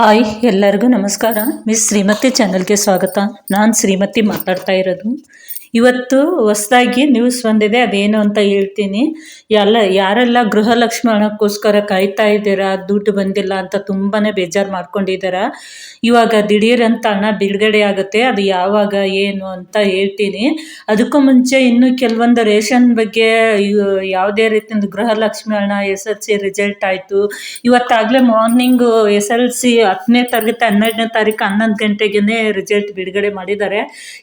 Hi ಎಲ್ಲರಿಗೂ ನಮಸ್ಕಾರ. Miss Shrimati ಚಾನಲ್ಗೆ ಸ್ವಾಗತ. ನಾನು ಶ್ರೀಮತಿ ಮಾತಾಡ್ತಾ ಇರೋದು. ಇವತ್ತು ಹೊಸದಾಗಿ ನ್ಯೂಸ್ ಬಂದಿದೆ, ಅದೇನು ಅಂತ ಹೇಳ್ತೀನಿ. ಎಲ್ಲ, ಯಾರೆಲ್ಲ ಗೃಹಲಕ್ಷ್ಮಿ ಹಣಕ್ಕೋಸ್ಕರ ಕಾಯ್ತಾ ಇದ್ದೀರಾ, ದುಡ್ಡು ಬಂದಿಲ್ಲ ಅಂತ ತುಂಬಾ ಬೇಜಾರು ಮಾಡ್ಕೊಂಡಿದ್ದೀರಾ ಇವಾಗ ದಿಢೀರಂತ ಅಂತ ಹಣ ಬಿಡುಗಡೆ ಆಗುತ್ತೆ, ಅದು ಯಾವಾಗ, ಏನು ಅಂತ ಹೇಳ್ತೀನಿ. ಅದಕ್ಕೂ ಮುಂಚೆ ಇನ್ನು ಕೆಲವೊಂದು ರೇಷನ್ ಬಗ್ಗೆ ಯಾವುದೇ ರೀತಿಯಿಂದ ಗೃಹಲಕ್ಷ್ಮಿ ಹಣ, ಎಸ್ ಎಲ್ ಸಿ ರಿಸಲ್ಟ್ ಆಯಿತು. ಇವತ್ತಾಗಲೇ ಮಾರ್ನಿಂಗು ಎಸ್ ಎಲ್ ಸಿ ಹತ್ತನೇ ತರಗತಿ ಹನ್ನೆರಡನೇ ತಾರೀಕು ಹನ್ನೊಂದು ಗಂಟೆಗೆ ರಿಸಲ್ಟ್ ಬಿಡುಗಡೆ ಮಾಡಿದ್ದಾರೆ.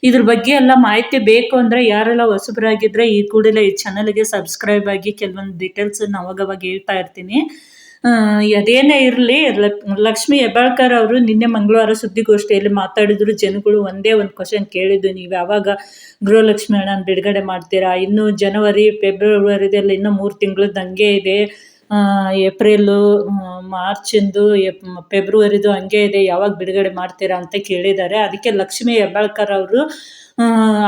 ಇದ್ರ ಬಗ್ಗೆ ಎಲ್ಲ ಮಾಹಿತಿ ಅಂದರೆ ಯಾರೆಲ್ಲ ಹೊಸಬರಾಗಿದ್ದರೆ ಈ ಕೂಡಲೇ ಈ ಚಾನಲ್ಗೆ ಸಬ್ಸ್ಕ್ರೈಬ್ ಆಗಿ ಕೆಲವೊಂದು ಡೀಟೇಲ್ಸನ್ನು ಅವಾಗವಾಗ ಹೇಳ್ತಾ ಇರ್ತೀನಿ. ಅದೇನೇ ಇರಲಿ ಲಕ್ಷ್ಮಿ ಹೆಬ್ಬಾಳ್ಕರ್ ಅವರು ನಿನ್ನೆ ಮಂಗಳವಾರ ಸುದ್ದಿಗೋಷ್ಠಿಯಲ್ಲಿ ಮಾತಾಡಿದ್ರು. ಜನಗಳು ಒಂದೇ ಒಂದು ಕ್ವಶನ್ ಕೇಳಿದ್ದು, ನೀವು ಯಾವಾಗ ಗೃಹಲಕ್ಷ್ಮಿ ಹಣ ಬಿಡುಗಡೆ ಮಾಡ್ತೀರಾ? ಇನ್ನು ಜನವರಿ, ಫೆಬ್ರವರಿದಲ್ಲಿ ಇನ್ನೂ ಮೂರು ತಿಂಗಳದ್ದು ಹಂಗೆ ಇದೆ. ಏಪ್ರಿಲು ಮಾರ್ಚಿಂದು ಎಪ್ ಫೆಬ್ರವರಿದು ಹಂಗೆ ಇದೆ, ಯಾವಾಗ ಬಿಡುಗಡೆ ಮಾಡ್ತೀರಾ ಅಂತ ಕೇಳಿದ್ದಾರೆ. ಅದಕ್ಕೆ ಲಕ್ಷ್ಮಿ ಹೆಬ್ಬಾಳ್ಕರ್ ಅವರು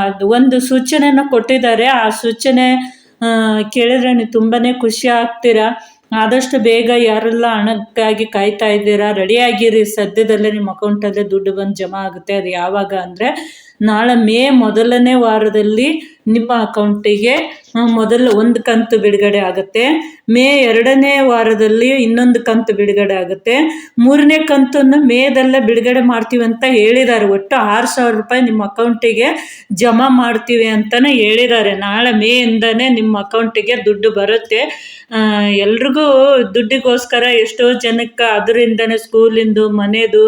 ಅದು ಒಂದು ಸೂಚನೆಯನ್ನು ಕೊಟ್ಟಿದ್ದಾರೆ. ಆ ಸೂಚನೆ ಕೇಳಿದ್ರೆ ನೀವು ತುಂಬಾ ಖುಷಿ ಆಗ್ತೀರಾ? ಆದಷ್ಟು ಬೇಗ ಯಾರೆಲ್ಲ ಹಣಕ್ಕಾಗಿ ಕಾಯ್ತಾ ಇದ್ದೀರಾ, ರೆಡಿಯಾಗಿರಿ. ಸದ್ಯದಲ್ಲೇ ನಿಮ್ಮ ಅಕೌಂಟಲ್ಲೇ ದುಡ್ಡು ಬಂದು ಜಮಾ ಆಗುತ್ತೆ. ಅದು ಯಾವಾಗ ಅಂದರೆ ನಾಳೆ ಮೇ ಮೊದಲನೇ ವಾರದಲ್ಲಿ ನಿಮ್ಮ ಅಕೌಂಟಿಗೆ ಮೊದಲು ಒಂದು ಕಂತು ಬಿಡುಗಡೆ ಆಗುತ್ತೆ, ಮೇ ಎರಡನೇ ವಾರದಲ್ಲಿ ಇನ್ನೊಂದು ಕಂತು ಬಿಡುಗಡೆ ಆಗುತ್ತೆ. ಮೂರನೇ ಕಂತನ್ನು ಮೇದಲ್ಲೇ ಬಿಡುಗಡೆ ಮಾಡ್ತೀವಿ ಅಂತ ಹೇಳಿದ್ದಾರೆ. ಒಟ್ಟು ಆರು ಸಾವಿರ ರೂಪಾಯಿ ನಿಮ್ಮ ಅಕೌಂಟಿಗೆ ಜಮಾ ಮಾಡ್ತೀವಿ ಅಂತಲೇ ಹೇಳಿದ್ದಾರೆ. ನಾಳೆ ಮೇಯಿಂದನೇ ನಿಮ್ಮ ಅಕೌಂಟಿಗೆ ದುಡ್ಡು ಬರುತ್ತೆ. ಎಲ್ರಿಗೂ ದುಡ್ಡಿಗೋಸ್ಕರ ಎಷ್ಟೋ ಜನಕ್ಕೆ ಅದರಿಂದನೇ ಸ್ಕೂಲಿಂದು, ಮನೆದು,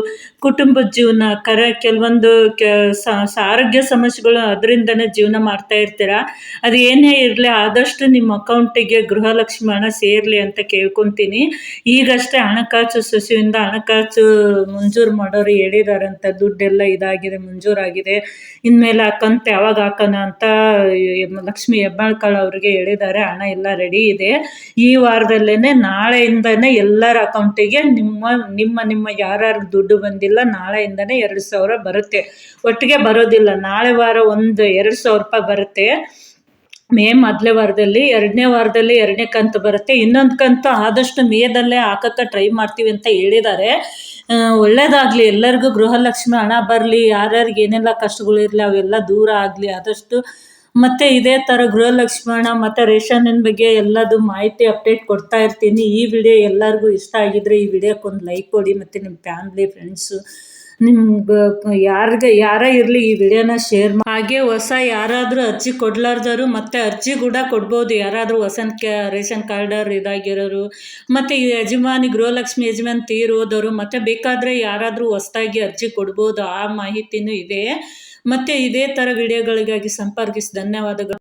ಕುಟುಂಬದ ಜೀವನ, ಕರ, ಕೆಲವೊಂದು ಆರೋಗ್ಯ ಸಮಸ್ಯೆಗಳು ಅದರಿಂದನೇ ಜೀವನ ಮಾಡ್ತಾ ಇರ್ತೀರ ಅದು ಏನೇ ಇರಲಿ, ಆದಷ್ಟು ನಿಮ್ಮ ಅಕೌಂಟಿಗೆ ಗೃಹಲಕ್ಷ್ಮಿ ಹಣ ಸೇರಲಿ ಅಂತ ಕೇಳ್ಕೊತೀನಿ. ಈಗಷ್ಟೇ ಹಣಕಾಸು ಸಚಿವಿಂದ ಹಣಕಾಸು ಮಂಜೂರು ಮಾಡೋರು ಹೇಳಿದಾರಂತ ದುಡ್ಡೆಲ್ಲ ಇದಾಗಿದೆ, ಮಂಜೂರಾಗಿದೆ. ಇನ್ಮೇಲೆ ಆ ಕಂತು ಯಾವಾಗ ಹಾಕೋಣ ಅಂತ ಲಕ್ಷ್ಮಿ ಹೆಬ್ಬಾಳ್ಕಾಳ್ ಅವ್ರಿಗೆ ಹೇಳಿದ್ದಾರೆ, ಹಣ ಎಲ್ಲ ರೆಡಿ ಇದೆ. ಈ ವಾರದಲ್ಲೇ ನಾಳೆಯಿಂದನೇ ಎಲ್ಲರ ಅಕೌಂಟಿಗೆ ನಿಮ್ಮ ನಿಮ್ಮ ನಿಮ್ಮ ಯಾರ್ಯಾರು ದುಡ್ಡು ಬಂದಿಲ್ಲ, ನಾಳೆಯಿಂದನೇ ಎರಡು ಸಾವಿರ ಬರುತ್ತೆ. ಒಟ್ಟಿಗೆ ಬರೋದಿಲ್ಲ, ನಾಳೆ ವಾರ ಒಂದು ಎರಡು ಸಾವಿರ ರೂಪಾಯಿ ಬರುತ್ತೆ. ಮೇ ಮೊದಲೇ ವಾರದಲ್ಲಿ, ಎರಡನೇ ವಾರದಲ್ಲಿ ಎರಡನೇ ಕಂತು ಬರುತ್ತೆ. ಇನ್ನೊಂದು ಕಂತು ಆದಷ್ಟು ಮೇದಲ್ಲೇ ಹಾಕಕ್ಕೆ ಟ್ರೈ ಮಾಡ್ತೀವಿ ಅಂತ ಹೇಳಿದ್ದಾರೆ. ಒಳ್ಳೇದಾಗಲಿ, ಎಲ್ಲರಿಗೂ ಗೃಹಲಕ್ಷ್ಮಿ ಹಣ ಬರಲಿ, ಯಾರ್ಯಾರಿಗೆ ಏನೆಲ್ಲ ಕಷ್ಟಗಳು ಇರಲಿ, ಅವೆಲ್ಲ ದೂರ ಆಗಲಿ, ಆದಷ್ಟು. ಮತ್ತು ಇದೇ ಥರ ಗೃಹಲಕ್ಷ್ಮಿ ಹಣ, ಮತ್ತು ರೇಷನ್ನಿನ ಬಗ್ಗೆ ಎಲ್ಲದು ಮಾಹಿತಿ ಅಪ್ಡೇಟ್ ಕೊಡ್ತಾ ಇರ್ತೀನಿ. ಈ ವಿಡಿಯೋ ಎಲ್ಲರಿಗೂ ಇಷ್ಟ ಆಗಿದ್ರೆ ಈ ವಿಡಿಯೋಕ್ಕೊಂದು ಲೈಕ್ ಕೊಡಿ, ಮತ್ತು ನಿಮ್ಮ ಫ್ಯಾಮ್ಲಿ, ಫ್ರೆಂಡ್ಸು. ನಿಮ್ಗೆ ಯಾರಿಗೆ, ಯಾರೇ ಇರಲಿ ಈ ವಿಡಿಯೋನ ಶೇರ್ ಮಾಡಿ ಹಾಗೆ ಹೊಸ ಯಾರಾದರೂ ಅರ್ಜಿ ಕೊಡ್ಲಾರ್ದವರು ಮತ್ತೆ ಅರ್ಜಿ ಕೂಡ ಕೊಡ್ಬೋದು. ಯಾರಾದರೂ ಹೊಸ ಕ್ಯಾ ರೇಷನ್ ಕಾರ್ಡರ್ ಇದಾಗಿರೋರು, ಮತ್ತು ಈ ಯಜಮಾನಿ, ಗೃಹಲಕ್ಷ್ಮಿ ಯಜಮಾನ್ ತೀರೋದವರು ಮತ್ತು ಬೇಕಾದರೆ ಯಾರಾದರೂ ಹೊಸದಾಗಿ ಅರ್ಜಿ ಕೊಡ್ಬೋದು. ಆ ಮಾಹಿತಿನೂ ಇದೆ. ಮತ್ತು ಇದೇ ಥರ ವಿಡಿಯೋಗಳಿಗಾಗಿ ಸಂಪರ್ಕಿಸಿ. ಧನ್ಯವಾದಗಳು.